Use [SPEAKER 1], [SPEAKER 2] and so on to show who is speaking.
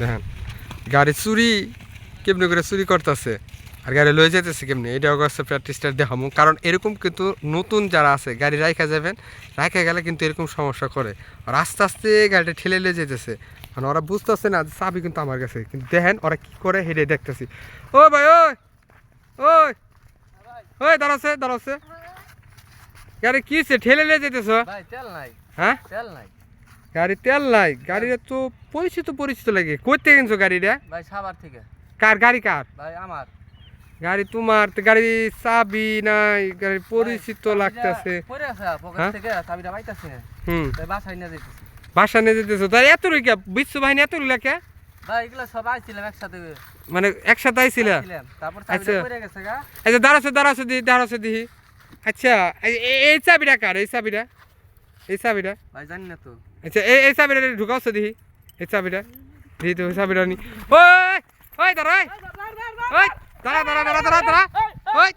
[SPEAKER 1] দেখেন গাড়ি চুরি কেমনি করে চুরি করতেছে? আর গাড়ি লয়ে যেতেছে কেমনি? এটাও কাছে প্র্যাকটিসটা দেখামো। কারণ এরকম কিন্তু নতুন যারা আছে গাড়ি রাইখা যাবেন রাইখা গেলে কিন্তু এরকম সমস্যা করে। আর আস্তে আস্তে গাড়িটা ঠেলে লিয়ে যেতেছে মানে ওরা বুঝতেছে না যে চাবি কিন্তু আমার কাছে। কিন্তু দেখেন ওরা কী করে হেঁটে দেখতেছি। ও ভাই ওই ওই ওই দাঁড়াচ্ছে দাঁড়াচ্ছে। গাড়ি কি ঠেলে লিয়ে যেতেছ হ্যাঁ?
[SPEAKER 2] নাই।
[SPEAKER 1] গাড়ি তেল নাই গাড়িটা তো পরিচিত পরিচিত লাগে। কইতে কিনছো গাড়িটা?
[SPEAKER 2] ভাই সাবার থেকে।
[SPEAKER 1] কার গাড়ি কার?
[SPEAKER 2] ভাই আমার।
[SPEAKER 1] গাড়ি তোমার তো গাড়ি চাবি নাই গাড়ি পরিচিত লাগতেছে। হ্যাঁ?
[SPEAKER 2] থেকে
[SPEAKER 1] হুম। বাসা নিয়ে যেতেছো তাই এত রইকা বিশ্ব বাহিনী এত
[SPEAKER 2] আইছিলাম একসাথে।
[SPEAKER 1] মানে একসাথে আইছিল?
[SPEAKER 2] তারপর
[SPEAKER 1] আচ্ছা। আচ্ছা দাঁড়াছো দাঁড়াছো দিহি দাঁড়াছো দিহি। আচ্ছা এই চাবিটা কার? এই চাবিটা? এই চাবিটা।
[SPEAKER 2] ভাই জানি না তো।
[SPEAKER 1] আচ্ছা এই এই চাবিটা ঢুকাওছো দিহি এই চাবিটা। দিহি তো চাবিটা নি ওই ওই দাঁড়া ওই দাঁড়া দাঁড়া দাঁড়া দাঁড়া ওই